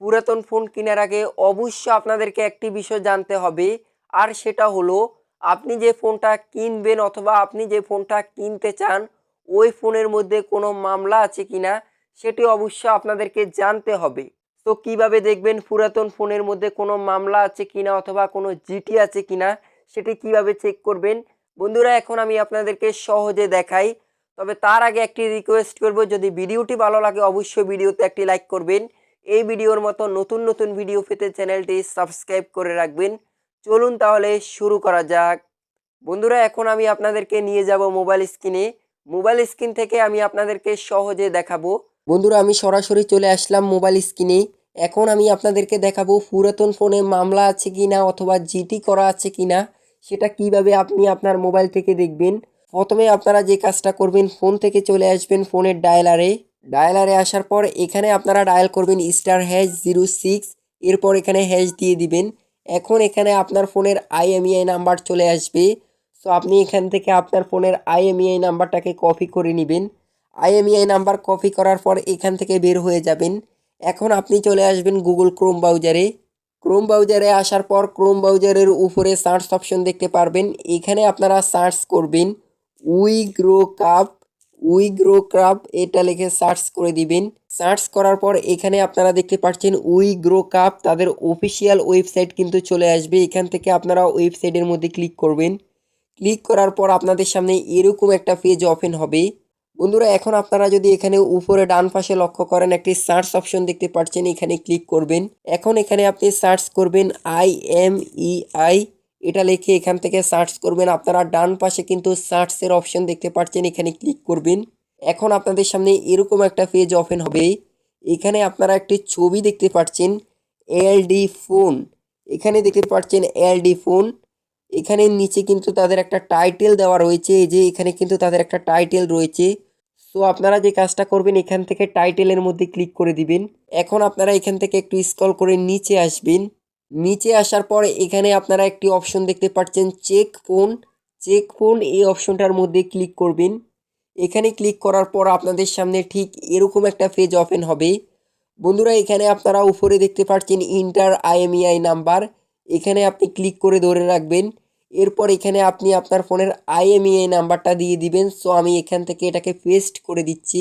পুরাতন ফোন কেনার আগে অবশ্য আপনাদেরকে একটি বিষয় জানতে হবে। আর সেটা হলো, আপনি যে ফোনটা কিনবেন অথবা আপনি যে ফোনটা কিনতে চান, ওই ফোনের মধ্যে কোনো মামলা আছে কিনা, সেটি অবশ্য আপনাদেরকে জানতে হবে। তো কীভাবে দেখবেন পুরাতন ফোনের মধ্যে কোনো মামলা আছে কিনা অথবা কোনো জিটি আছে কিনা, সেটি কীভাবে চেক করবেন? বন্ধুরা, এখন আমি আপনাদেরকে সহজে দেখাই। তবে তার আগে একটি রিকোয়েস্ট করব, যদি ভিডিওটি ভালো লাগে অবশ্যই ভিডিওতে একটি লাইক করবেন। এই ভিডিওর মতো নতুন নতুন ভিডিও পেতে চ্যানেলটি সাবস্ক্রাইব করে রাখবেন। চলুন তাহলে শুরু করা যাক। বন্ধুরা, এখন আমি আপনাদেরকে নিয়ে যাব মোবাইল স্ক্রিনে। মোবাইল স্ক্রিন থেকে আমি আপনাদেরকে সহজে দেখাবো। বন্ধুরা, আমি সরাসরি চলে আসলাম মোবাইল স্ক্রিনে। এখন আমি আপনাদেরকে দেখাবো পুরাতন ফোনে মামলা আছে কি না অথবা জিটি করা আছে কি না সেটা কীভাবে আপনি আপনার মোবাইল থেকে দেখবেন। প্রথমে আপনারা যে কাজটা করবেন, ফোন থেকে চলে আসবেন ফোনের ডায়ালারে। ডায়ালারে আসার পর এখানে আপনারা ডায়াল করবেন স্টার হ্যাশ জিরো সিক্স এরপর এখানে হ্যাশ দিয়ে দিবেন। এখন এখানে আপনার ফোনের আইএমইআই নাম্বার চলে আসবে। সো আপনি এখান থেকে আপনার ফোনের আইএমইআই নাম্বারটাকে কপি করে নেবেন। আইএমইআই নাম্বার কপি করার পর এখান থেকে বের হয়ে যাবেন। এখন আপনি চলে আসবেন গুগল ক্রোম ব্রাউজারে ক্রোম ব্রাউজারে আসার পর ক্রোম ব্রাউজারের উপরে সার্চ অপশন দেখতে পারবেন। এখানে আপনারা সার্চ করবেন we grow cup we grow club এটা লিখে সার্চ করে দিবেন। সার্চ করার পর এখানে আপনারা দেখতে পাচ্ছেন উই গ্রো কাপ তাদের অফিসিয়াল ওয়েবসাইট কিন্তু চলে আসবে। এখান থেকে আপনারা ওয়েবসাইটের মধ্যে ক্লিক করবেন। ক্লিক করার পর আপনাদের সামনে এরকম একটা পেজ ওপেন হবে। বন্ধুরা, এখন আপনারা যদি এখানে উপরে ডান পাশে লক্ষ্য করেন, একটি সার্চ অপশন দেখতে পাচ্ছেন, এখানে ক্লিক করবেন। এখন এখানে আপনি সার্চ করবেন আই এম ই আই। এটা লিখে এখান থেকে সার্চ করবেন। আপনারা ডান পাশে কিন্তু সার্চের অপশন দেখতে পাচ্ছেন, এখানে ক্লিক করবেন। এখন আপনাদের সামনে এরকম একটা পেজ ওপেন হবে। এখানে আপনারা একটি ছবি দেখতে পাচ্ছেন এলডি ফোন এখানে দেখতে পাচ্ছেন এলডি ফোন এখানে নিচে কিন্তু তাদের একটা টাইটেল দেওয়া রয়েছে, এই যে এখানে কিন্তু তাদের একটা টাইটেল রয়েছে। সো আপনারা যে কাজটা করবেন, এখান থেকে টাইটেলের মধ্যে ক্লিক করে দিবেন। এখন আপনারা এখান থেকে একটু স্ক্রল করে নিচে আসবেন। নিচে আসার পর এখানে আপনারা একটি অপশন দেখতে পাচ্ছেন চেক ফোন চেক ফোন এই অপশনটার মধ্যে ক্লিক করবেন। এখানে ক্লিক করার পর আপনাদের সামনে ঠিক এরকম একটা পেজ ওপেন হবে। বন্ধুরা, এখানে আপনারা উপরে দেখতে পাচ্ছেন ইন্টার আইএমইআই নাম্বার এখানে আপনি ক্লিক করে ধরে রাখবেন। এরপর এখানে আপনি আপনার ফোনের আইএমইআই নাম্বারটা দিয়ে দিবেন। সো আমি এখান থেকে এটাকে পেস্ট করে দিচ্ছি।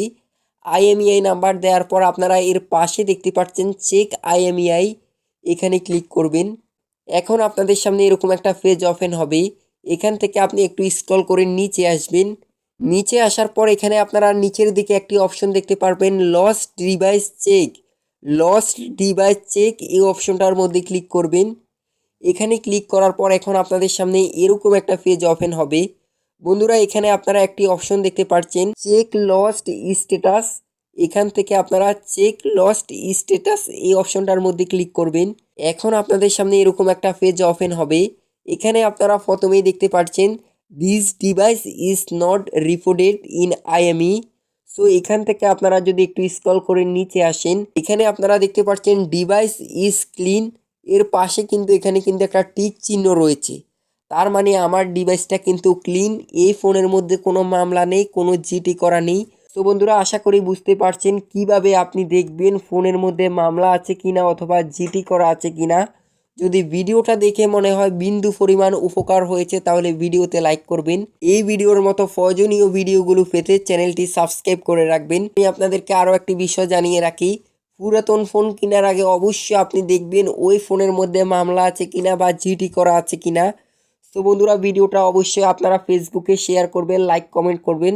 আইএমইআই নাম্বার দেওয়ার পর আপনারা এর পাশে দেখতে পাচ্ছেন চেক আইএমইআই এখানে ক্লিক করবেন। এখন আপনাদের সামনে এরকম একটা পেজ ওপেন হবে এখান থেকে আপনি একটু স্ক্রল করে নিচে আসবেন। নিচে আসার পর এখানে আপনারা নিচের দিকে একটি অপশন দেখতে পারবেন lost device check lost device check এই অপশনটার মধ্যে ক্লিক করবেন। এখানে ক্লিক করার পর এখন আপনাদের সামনে এরকম একটা পেজ ওপেন হবে। বন্ধুরা, এখানে আপনারা একটি অপশন দেখতে পাচ্ছেন চেক লস্ট স্ট্যাটাস এখান থেকে আপনারা চেক লস্ট স্ট্যাটাস এই অপশনটার মধ্যে ক্লিক করবেন। এখন আপনাদের সামনে এরকম একটা পেজ ওপেন হবে। এখানে আপনারা প্রথমেই দেখতে পাচ্ছেন this device is not reported in IMEI so এখান থেকে আপনারা যদি একটু স্ক্রল করে নিচে আসেন, এখানে আপনারা দেখতে পাচ্ছেন ডিভাইস ইজ ক্লিন এর পাশে কিন্তু এখানে কিন্তু একটা টিক চিহ্ন রয়েছে। তার মানে আমার ডিভাইসটা কিন্তু ক্লিন এই ফোনের মধ্যে কোনো মামলা নেই, কোনো জিটি করা নেই। তো বন্ধুরা, আশা করি বুঝতে পারছেন কীভাবে আপনি দেখবেন ফোনের মধ্যে মামলা আছে কিনা অথবা জিটি করা আছে কিনা। যদি ভিডিওটা দেখে মনে হয় বিন্দু পরিমাণ উপকার হয়েছে, তাহলে ভিডিওতে লাইক করবেন। এই ভিডিওর মতো প্রয়োজনীয় ভিডিওগুলো পেতে চ্যানেলটি সাবস্ক্রাইব করে রাখবেন। আমি আপনাদেরকে আরও একটি বিষয় জানিয়ে রাখি। পুরাতন ফোন কেনার আগে অবশ্যই আপনি দেখবেন ওই ফোনের মধ্যে মামলা আছে কিনা বা জিটি করা আছে কিনা। তো বন্ধুরা, ভিডিওটা অবশ্যই আপনারা ফেসবুকে শেয়ার করবেন লাইক কমেন্ট করবেন।